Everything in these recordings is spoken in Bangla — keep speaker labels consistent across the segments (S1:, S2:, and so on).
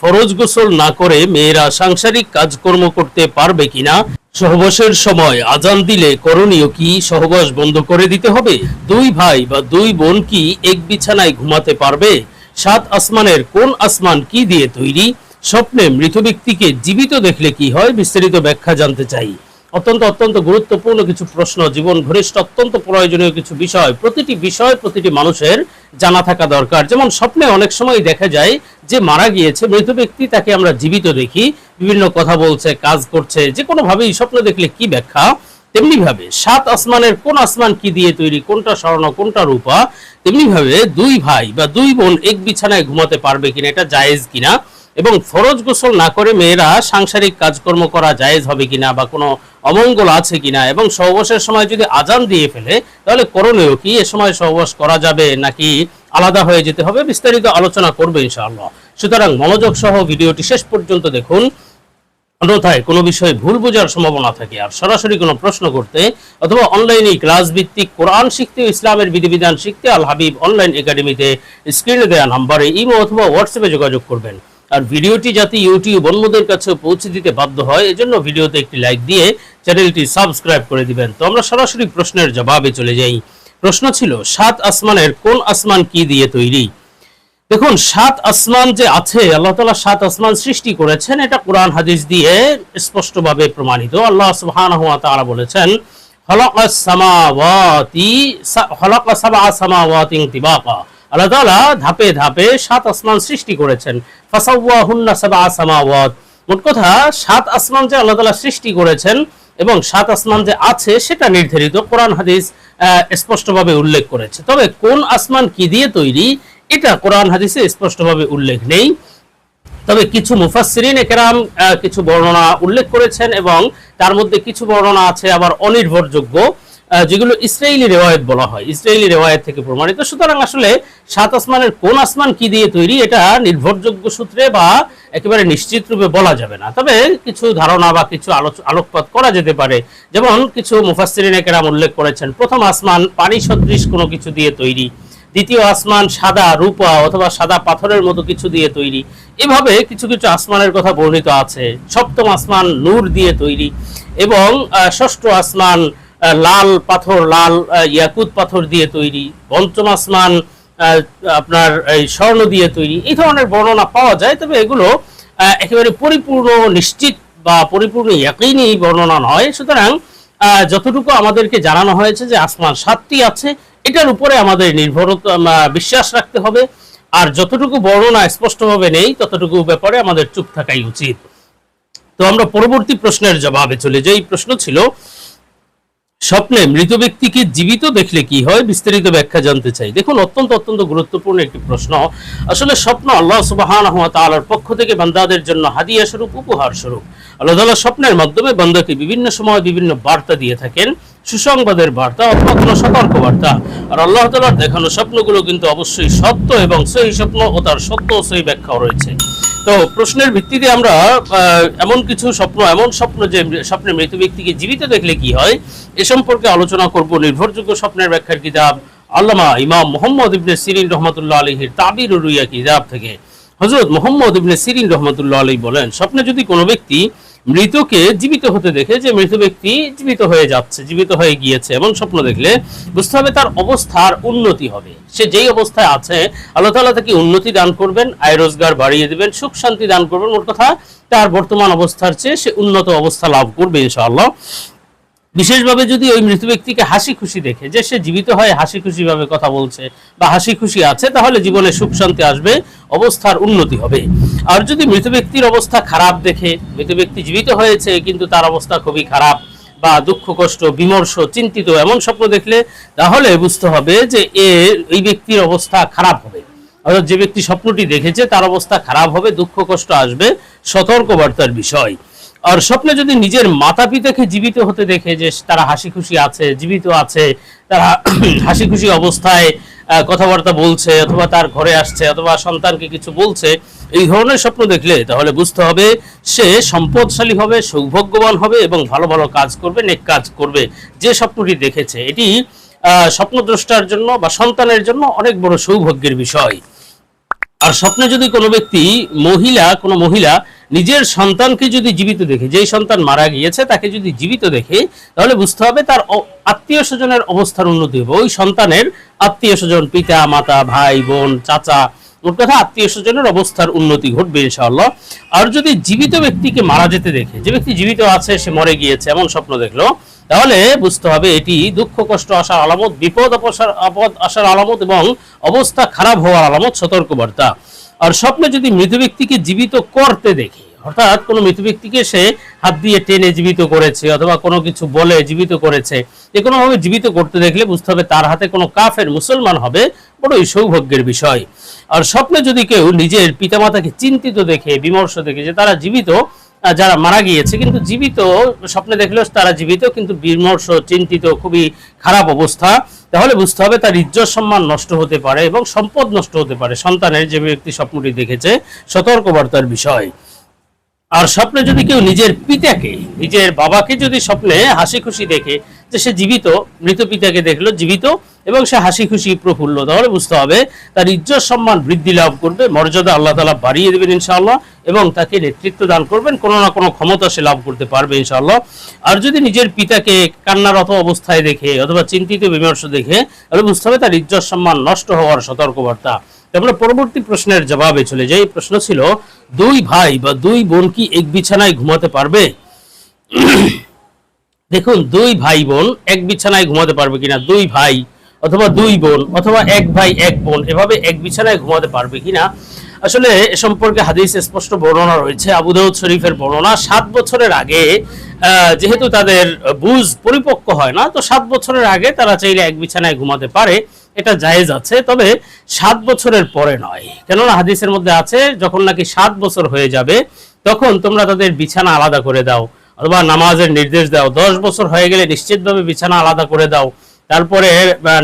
S1: ফরজ গোসল না করে মেয়েরা সাংসারিক কাজকর্ম করতে পারবে কিনা? সহবাসের সময় আজান দিলে করণীয় কি? সহবাস বন্ধ করে দিতে হবে? দুই ভাই বা দুই বোন কি এক বিছানায় ঘুমাতে পারবে? সাত আসমানের কোন আসমান কি দিয়ে তৈরি? স্বপ্নে মৃত ব্যক্তিকে জীবিত দেখলে কি হয়? বিস্তারিত ব্যাখ্যা জানতে চাই। অত্যন্ত অত্যন্ত গুরুত্বপূর্ণ কিছু প্রশ্ন। জীবন ঘনিষ্ঠ, অত্যন্ত প্রয়োজনীয় কিছু বিষয়। প্রতিটি বিষয় প্রতিটি মানুষের জানা থাকা দরকার। যেমন স্বপ্নে অনেক সময় দেখা যায় যে মারা গিয়েছে, মৃত ব্যক্তি তাকে আমরা জীবিত দেখি, বিভিন্ন কথা বলছে, কাজ করছে, যে কোনো ভাবেই স্বপ্ন দেখলে কি ব্যাখ্যা? তেমনি ভাবে সাত আসমানের কোন আসমান কি দিয়ে তৈরি, কোনটা স্বর্ণ, কোনটা রূপা? তেমনি ভাবে দুই ভাই বা দুই বোন এক বিছানায় ঘুমাতে পারবে কিনা, এটা জায়েজ কিনা? এবং ফরজ গোসল না করে মেয়েরা সাংসারিক কাজকর্ম করা জায়েজ হবে কিনা বা কোনো অমঙ্গল আছে কিনা এবং সহবাসের সময় যদি আজান দিয়ে ফেলে, তাহলে করণীয় কি? এ সময় সহবাস করা যাবে নাকি আলাদা হয়ে যেতে হবে? বিস্তারিত আলোচনা করবে ইনশাআল্লাহ। সুতরাং মনোযোগ সহ ভিডিওটি শেষ পর্যন্ত দেখুন। অন্যথায় কোনো বিষয়ে ভুল বোঝার সম্ভাবনা থাকে। আর সরাসরি কোনো প্রশ্ন করতে অথবা অনলাইনে ক্লাস ভিত্তিক কোরআন শিখতে, ইসলামের বিধিবিধান শিখতে আল হাবিব অনলাইন একাডেমিতে স্ক্রিনে দেওয়া নাম্বারে ইমো অথবা হোয়াটসঅ্যাপে যোগাযোগ করবেন। আর ভিডিওটি যাতে ইউটিউব অন্যদের কাছে পৌঁছে দিতে বাধ্য হয়, এজন্য ভিডিওতে একটি লাইক দিয়ে চ্যানেলটি সাবস্ক্রাইব করে দিবেন। তো আমরা সরাসরি প্রশ্নের জবাবে চলে যাই। প্রশ্ন ছিল, সাত আসমানের কোন আসমান কি দিয়ে তৈরি? দেখুন, সাত আসমান যে আছে, আল্লাহ তালা সাত আসমান সৃষ্টি করেছেন, এটা কোরআন হাদিস দিয়ে স্পষ্টভাবে প্রমাণিত। আল্লাহ ওয়া তাআলা বলেছেন, খলাকাস সামাওয়াতি খলাকা সাবআ সামাওয়াতিন তিবাকা আল্লাহ তাআলা ধাপে ধাপে সাত আসমান সৃষ্টি করেছেন। ফাসাওয়াহুন্না সাবআ সামাওয়াত। মোট কথা, সাত আসমান যে আল্লাহ তাআলা সৃষ্টি করেছেন এবং সাত আসমান যে আছে সেটা নির্ধারিত কোরআন, হাদিস স্পষ্টভাবে উল্লেখ করেছে। তবে কোন আসমান কি দিয়ে তৈরি, এটা কোরআন, হাদিসে স্পষ্টভাবে উল্লেখ নেই। তবে কিছু মুফাসসিরিন একরাম কিছু বর্ণনা উল্লেখ করেছেন এবং তার মধ্যে কিছু বর্ণনা আছে আবার অনির্ভরযোগ্য। যেগুলো ইসরায়েলি রেওয়ায়ত বলা হয়, ইসরায়েলি রেওয়ায়ত থেকে প্রমাণিত। সুতরাং আসলে সাত আসমানের কোন আসমান কি দিয়ে তৈরি, এটা নির্ভরযোগ্য সূত্রে বা একেবারে নিশ্চিত রূপে বলা যাবে না। তবে কিছু ধারণা বা কিছু আলোকপাত করা যেতে পারে। যেমন কিছু মুফাসসিরিন একরাম উল্লেখ করেছেন, প্রথম আসমান পানি সদৃশ কোনো কিছু দিয়ে তৈরি, দ্বিতীয় আসমান সাদা রূপা অথবা সাদা পাথরের মতো কিছু দিয়ে তৈরি। এভাবে কিছু কিছু আসমানের কথা বর্ণিত আছে। সপ্তম আসমান নূর দিয়ে তৈরি এবং ষষ্ঠ আসমান লাল পাথর, লাল ইয়াকুত পাথর দিয়ে তৈরি পঞ্চম আসমান আপনার এই স্বর্ণ দিয়ে তৈরি, এই ধরনের বর্ণনা পাওয়া যায়। তবে এগুলো একেবারে পরিপূর্ণ, নিশ্চিত বা পরিপূর্ণ ইয়াকিনি বর্ণনা নয়। সুতরাং যতটুকু আমাদেরকে জানানো হয়েছে যে আসমান সাতটি আছে, এটার উপরে আমাদের নির্ভরতা বিশ্বাস রাখতে হবে। আর যতটুকু বর্ণনা স্পষ্টভাবে নেই, ততটুকু ব্যাপারে আমাদের চুপ থাকাই উচিত। তো আমরা পরবর্তী প্রশ্নের জবাবে চলে যাই। প্রশ্ন ছিল স্বপ্নে মৃত ব্যক্তিকে জীবিত দেখলে কি হয়? বিস্তারিত ব্যাখ্যা জানতে চাই। দেখুন, অত্যন্ত অত্যন্ত গুরুত্বপূর্ণ একটি প্রশ্ন। আসলে স্বপ্ন আল্লাহ ওয়া পক্ষ থেকে বান্দাদের জন্য হাদিয়া স্বরূপ, উপহার স্বরূপ। আল্লাহ তাআলা স্বপ্নের মাধ্যমে বান্দাকে বিভিন্ন সময় বিভিন্ন বার্তা দিয়ে থাকেন। সুসংবাদের বার্তা অথবা কোনো সতর্ক বার্তা আর আল্লাহ তাআলার দেখানো স্বপ্নগুলো কিন্তু অবশ্যই সত্য এবং সেই স্বপ্ন ও তার সত্য সেই ব্যাখ্যাও রয়েছে। তো প্রশ্নের ভিত্তিতে আমরা এমন কিছু স্বপ্ন, এমন স্বপ্ন যে স্বপ্নে মৃত ব্যক্তিকে জীবিত দেখলে কি হয়, এ সম্পর্কে আলোচনা করব নির্ভরযোগ্য স্বপ্নের ব্যাখ্যার কিতাব আল্লামা ইমাম মোহাম্মদ ইবনে সিরিন রহমতুল্লাহ আলহির তাবির রুইয়া কিতাব থেকে। হজরত মোহাম্মদ ইবনে সিরিন রহমতুল্লাহ আলী বলেন, স্বপ্নে যদি কোনো ব্যক্তি মৃতকে জীবিত হতে দেখে যে মৃত ব্যক্তি জীবিত হয়ে যাচ্ছে, জীবিত হয়ে গিয়েছে এবং স্বপ্ন দেখলে বুঝতে হবে তার অবস্থার উন্নতি হবে। সে যেই অবস্থায় আছে, আল্লাহ তালা তাকে উন্নতি দান করবেন, আয় রোজগার বাড়িয়ে দেবেন, সুখ শান্তি দান করবেন। মোট কথা, তার বর্তমান অবস্থার চেয়ে সে উন্নত অবস্থা লাভ করবে ইনশাআল্লাহ। বিশেষভাবে যদি ওই মৃত ব্যক্তিকে হাসি খুশি দেখে, যে সে জীবিত হয় হাসি খুশি ভাবে কথা বলছে বা হাসি খুশি আছে, তাহলে জীবনে সুখ শান্তি আসবে, অবস্থার উন্নতি হবে। আর যদি মৃত ব্যক্তির অবস্থা খারাপ দেখে, মৃত ব্যক্তি জীবিত হয়েছে, কিন্তু তার অবস্থা খুবই খারাপ বা দুঃখ, কষ্ট, বিমর্ষ, চিন্তিত এমন স্বপ্ন দেখলে, তাহলে বুঝতে হবে যে এ, এই ব্যক্তির অবস্থা খারাপ হবে। অর্থাৎ যে ব্যক্তি স্বপ্নটি দেখেছে, তার অবস্থা খারাপ হবে, দুঃখ, কষ্ট আসবে, সতর্কবার্তার বিষয়। আর স্বপ্নে যদি নিজের মাতা পিতাকে জীবিত হতে দেখে যে তারা হাসি খুশি আছে, জীবিত আছে, তারা হাসি খুশি অবস্থায় কথাবার্তা বলছে অথবা তার ঘরে আসছে অথবা সন্তানকে কিছু বলছে, এই ধরনের স্বপ্ন দেখলে তাহলে বুঝতে হবে সে সম্পদশালী হবে, সৌভাগ্যবান হবে এবং ভালো ভালো কাজ করবে, নেক কাজ করবে। যে স্বপ্নটি দেখেছে, এটি স্বপ্নদ্রষ্টার জন্য বা সন্তানের জন্য অনেক বড় সৌভাগ্যের বিষয়। আর স্বপ্নে যদি কোনো ব্যক্তি মহিলা, কোনো মহিলা নিজের সন্তানকে যদি জীবিত দেখে, যেই সন্তান মারা গিয়েছে তাকে যদি জীবিত দেখে, তাহলে বুঝতে হবে তার আত্মীয় স্বজনের অবস্থার উন্নতি হবে। ওই সন্তানের আত্মীয় স্বজন, পিতা, মাতা, ভাই, বোন, চাচা মোট আত্মীয় স্বজনের অবস্থার উন্নতি ঘটবে ইনশাআল্লাহ। আর যদি জীবিত ব্যক্তিকে মারা যেতে দেখে, যে ব্যক্তি জীবিত আছে, সে মরে গিয়েছে, এমন স্বপ্ন দেখল, তাহলে বুঝতে হবে এটি দুঃখ, কষ্ট আসার আলামত, বিপদ, অপসার, আপদ আসার আলামত এবং অবস্থা খারাপ হওয়ার আলামত সতর্কবার্তা। আর স্বপ্নে যদি মৃত ব্যক্তিকে জীবিত করতে দেখে অর্থাৎ কোনো মৃত ব্যক্তিকে সে হাত দিয়ে টেনে জীবিত করেছে অথবা কোনো কিছু বলে জীবিত করেছে যে কোনোভাবে জীবিত করতে দেখলে বুঝতে হবে তার হাতে কোনো কাফের মুসলমান হবে বড়ই সৌভাগ্যের বিষয়। আর স্বপ্নে যদি কেউ নিজের পিতামাতাকে চিন্তিত দেখে, বিমর্ষ দেখে যে তারা জীবিত যারা মারা গিয়েছে, কিন্তু জীবিত, স্বপ্নে দেখলেও তারা জীবিত, কিন্তু বিমর্ষ, চিন্তিত, খুবই খারাপ অবস্থা, তাহলে বুঝতে হবে তার ইজ্জত সম্মান নষ্ট হতে পারে এবং সম্পদ নষ্ট হতে পারে। সন্তানের যে ব্যক্তি স্বপ্নটি দেখেছে, সতর্কবার্তার বিষয়। আর স্বপ্নে যদি কেউ নিজের পিতাকে, নিজের বাবাকে যদি স্বপ্নে হাসি খুশি দেখে যে সে জীবিত, মৃত পিতাকে দেখল, জীবিত, এবং সে হাসি খুশি প্রফুল্ল, তাহলে বুঝতে হবে তার ইজ্জত সম্মান বৃদ্ধি লাভ করবে, মর্যাদা আল্লাহ তালা বাড়িয়ে দেবেন ইনশাআল্লাহ, এবং তাকে নেতৃত্ব দান করবেন, কোনো না কোনো ক্ষমতা সে লাভ করতে পারবে ইনশাআল্লাহ। আর যদি নিজের পিতাকে কান্নারত অবস্থায় দেখে, অথবা চিন্তিত বিমর্শ দেখে, তাহলে বুঝতে হবে তার ইজ্জত সম্মান নষ্ট হওয়ার সতর্কবার্তা। তারপরে পরবর্তী প্রশ্নের জবাবে চলে যাই। প্রশ্ন ছিল, দুই ভাই বা দুই বোন কি এক বিছানায় ঘুমাতে পারবে? দেখুন, দুই ভাই বোন এক বিছানায় ঘুমাতে পারবে কিনা? দুই ভাই অথবা দুই বোন অথবা এক ভাই, এক বোন, এভাবে এক বিছানায় ঘুমাতে পারবে কিনা? আসলে এ সম্পর্কে হাদিস স্পষ্ট বর্ণনা রয়েছে, আবু দাউদ শরীফের বর্ণনা। সাত বছরের আগে যেহেতু তাদের বুঝ পরিপক্ক হয় না, তো সাত বছরের আগে তারা চাইলে এক বিছানায় ঘুমাতে পারে। এটা জায়েজ আছে, তবে সাত বছরের পরে নয়। কেননা হাদিসের মধ্যে আছে, যখন নাকি সাত বছর হয়ে যাবে, তখন তোমরা তাদের বিছানা আলাদা করে দাও, অথবা নামাজের নির্দেশ দাও। দশ বছর হয়ে গেলে নিশ্চিতভাবে বিছানা আলাদা করে দাও। তারপরে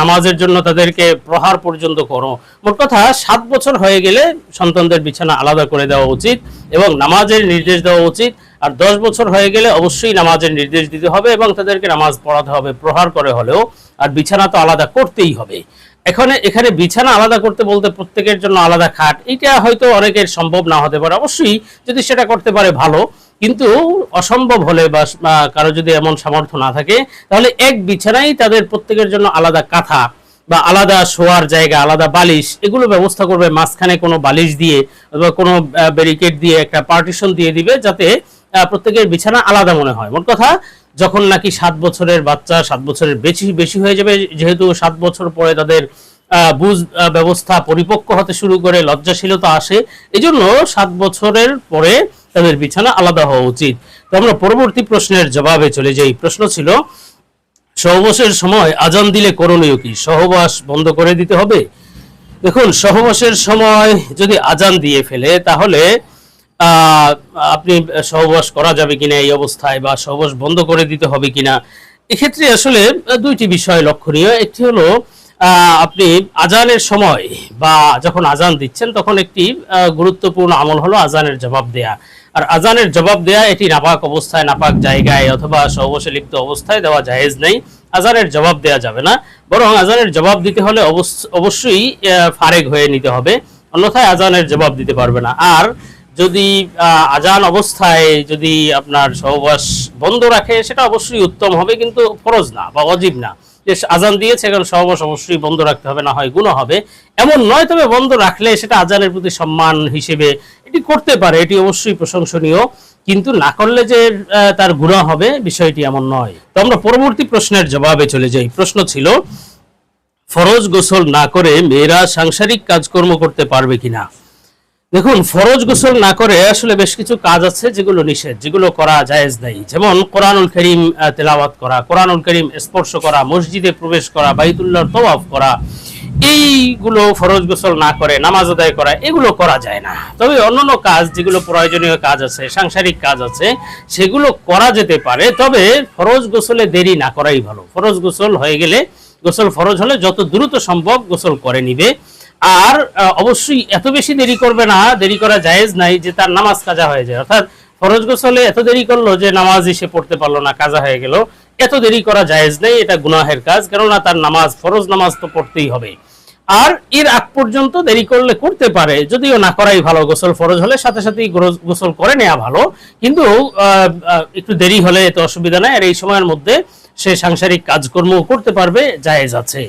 S1: নামাজের জন্য তাদেরকে প্রহার পর্যন্ত করো। মোট কথা, সাত বছর হয়ে গেলে সন্তানদের বিছানা আলাদা করে দেওয়া উচিত এবং নামাজের নির্দেশ দেওয়া উচিত। আর দশ বছর হয়ে গেলে অবশ্যই নামাজের নির্দেশ দিতে হবে এবং তাদেরকে নামাজ পড়াতে হবে, প্রহার করে হলেও। আর বিছানা তো আলাদা করতেই হবে। এখানে এখানে বিছানা আলাদা করতে বলতে প্রত্যেকের জন্য আলাদা খাট, এটা হয়তো অনেকের সম্ভব না হতে পারে। অবশ্যই যদি সেটা করতে পারে, ভালো। কিন্তু অসম্ভব হলে বা কারও যদি এমন সামর্থ্য না থাকে, তাহলে এক বিছানায় তাদের প্রত্যেকের জন্য আলাদা কাঁথা বা আলাদা শোয়ার জায়গা, আলাদা বালিশ, এগুলো ব্যবস্থা করবে। মাঝখানে কোনো বালিশ দিয়ে অথবা কোনো ব্যারিকেড দিয়ে একটা পার্টিশন দিয়ে দিবে যাতে প্রত্যেকের বিছানা আলাদা মনে হয়। মোট কথা যখন নাকি সাত বছরের বাচ্চা সাত বছরের বেশি বেশি হয়ে যাবে, যেহেতু সাত বছর পরে তাদের বুঝ ব্যবস্থা পরিপক্ক হতে শুরু করে লজ্জাশীলতা আসে, এজন্য সাত বছরের পরে তাদের বিছানা আলাদা হওয়া উচিত। তো আমরা পরবর্তী প্রশ্নের জবাবে চলে যাই। প্রশ্ন ছিল, সহবাসের সময় আজান দিলে করণীয় কি? সহবাস বন্ধ করে দিতে হবে? দেখুন, সহবাসের সময় যদি আজান দিয়ে ফেলে, তাহলে আপনি সহবাস করা যাবে কিনা এই অবস্থায় বা সহবাস বন্ধ করে দিতে হবে কিনা? এক্ষেত্রে আসলে দুইটি বিষয় লক্ষণীয়। একটি হলো আপনি আজানের সময় বা যখন আজান দিচ্ছেন, তখন একটি গুরুত্বপূর্ণ আমল হলো আজানের জবাব দেয়া। আর আজানের জবাব দেয়া এটি নাপাক অবস্থায়, নাপাক জায়গায় অথবা সহবাসে লিপ্ত অবস্থায় দেওয়া জায়েজ নেই। আজানের জবাব দেয়া যাবে না। বরং আজানের জবাব দিতে হলে অবশ্য- অবশ্যই ফারেক হয়ে নিতে হবে। অন্যথায় আজানের জবাব দিতে পারবে না। আর যদি আজান অবস্থায় যদি আপনার সহবাস বন্ধ রাখে, সেটা অবশ্যই উত্তম হবে, কিন্তু ফরজ না বা অজীব না। যে আজান দিয়েছে, এখন সহবাস অবশ্যই বন্ধ রাখতে হবে, না হয় গুণা হবে। এমন নয়, তবে বন্ধ রাখলে সেটা আজানের প্রতি সম্মান হিসেবে এটি করতে পারে, এটি অবশ্যই প্রশংসনীয়। কিন্তু না করলে যে তার গুণা হবে, বিষয়টি এমন নয়। তো আমরা পরবর্তী প্রশ্নের জবাবে চলে যাই। প্রশ্ন ছিল, ফরজ গোসল না করে মেয়েরা সাংসারিক কাজকর্ম করতে পারবে কিনা? দেখুন, ফরজ গোসল না করে আসলে বেশ কিছু কাজ আছে যেগুলো নিষেধ, যেগুলো করা জায়েজ নেই। যেমন কোরআনুল করিম তেলাওয়াত করা, কোরআনুল করিম স্পর্শ করা, মসজিদে প্রবেশ করা, বাইতুল্লাহর তওয়াফ করা, এইগুলো ফরজ গোসল না করে, নামাজ আদায় করা, এগুলো করা যায় না। তবে অন্যান্য কাজ যেগুলো প্রয়োজনীয় কাজ আছে, সাংসারিক কাজ আছে, সেগুলো করা যেতে পারে। তবে ফরজ গোসলে দেরি না করাই ভালো। ফরজ গোসল হয়ে গেলে, গোসল ফরজ হলে যত দ্রুত সম্ভব গোসল করে নিবে। আর অবশ্যই এত বেশি দেরি করবে না, দেরি করা জায়েজ নাই যে তার নামাজ কাজা হয়ে যায়। অর্থাৎ ফরজ গোসলে এত দেরি করল যে নামাজ এসে পড়তে পারল না, কাজা হয়ে গেল। এত দেরি করা জায়েজ নেই, এটা গুনাহের কাজ, কেননা তার নামাজ, ফরজ নামাজ তো পড়তেই হবে। আর এর আগ পর্যন্ত দেরি করলে করতে পারে, যদিও না করাই ভালো, গোসল ফরজ হলে সাথে সাথেই গোসল করে নেওয়া ভালো। কিন্তু একটু দেরি হলে এতে অসুবিধা নাই, আর এই সময়ের মধ্যে সে সাংসারিক কাজকর্ম করতে পারবে, জায়েজ আছে।